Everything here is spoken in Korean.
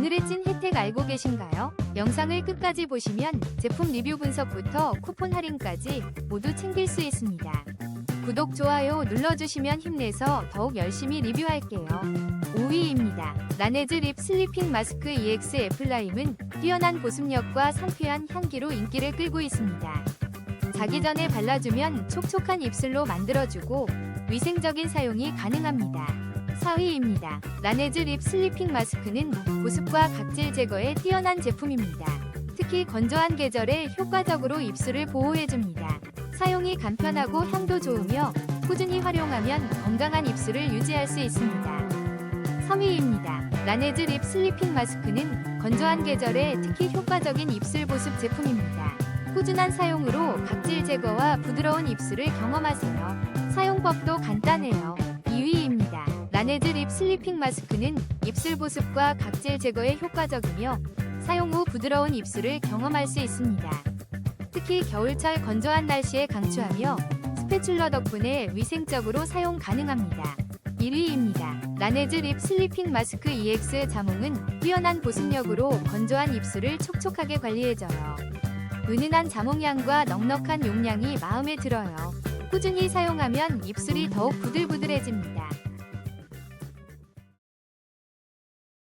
오늘의 찐 혜택 알고 계신가요? 영상을 끝까지 보시면 제품 리뷰 분석부터 쿠폰 할인까지 모두 챙길 수 있습니다. 구독, 좋아요 눌러주시면 힘내서 더욱 열심히 리뷰할게요. 5위입니다. 라네즈 립 슬리핑 마스크 EX 애플라임은 뛰어난 보습력과 상쾌한 향기로 인기를 끌고 있습니다. 자기 전에 발라주면 촉촉한 입술로 만들어주고 위생적인 사용이 가능합니다. 4위입니다. 라네즈 립 슬리핑 마스크는 보습과 각질 제거에 뛰어난 제품입니다. 특히 건조한 계절에 효과적으로 입술을 보호해줍니다. 사용이 간편하고 향도 좋으며 꾸준히 활용하면 건강한 입술을 유지할 수 있습니다. 3위입니다. 라네즈 립 슬리핑 마스크는 건조한 계절에 특히 효과적인 입술 보습 제품입니다. 꾸준한 사용으로 각질 제거와 부드러운 입술을 경험하세요. 사용법도 간단해요. 2위입니다. 라네즈 립 슬리핑 마스크는 입술 보습과 각질 제거에 효과적이며 사용 후 부드러운 입술을 경험할 수 있습니다. 특히 겨울철 건조한 날씨에 강추하며 스패츌러 덕분에 위생적으로 사용 가능합니다. 1위입니다. 라네즈 립 슬리핑 마스크 EX 자몽은 뛰어난 보습력으로 건조한 입술을 촉촉하게 관리해줘요. 은은한 자몽향과 넉넉한 용량이 마음에 들어요. 꾸준히 사용하면 입술이 더욱 부들부들해집니다.